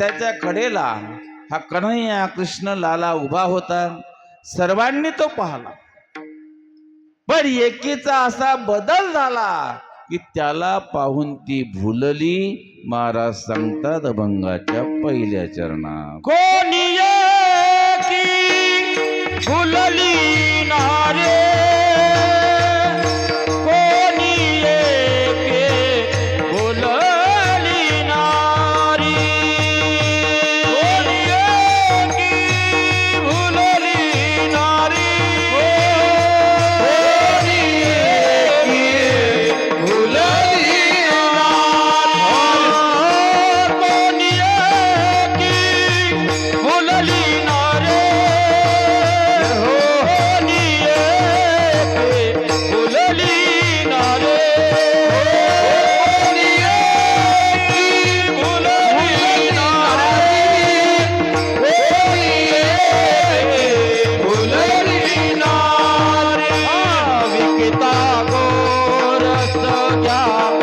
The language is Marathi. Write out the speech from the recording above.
रस्त्याच्या कडेला हा कन्हैया कृष्ण लाला उभा होता. सर्वांनी तो पाहला. पण एकीचा असा बदल झाला की त्याला पाहून ती भुलली. महाराज सांगतात अभंगाच्या पहिल्या चरणात. कोणी भुलली? Yeah.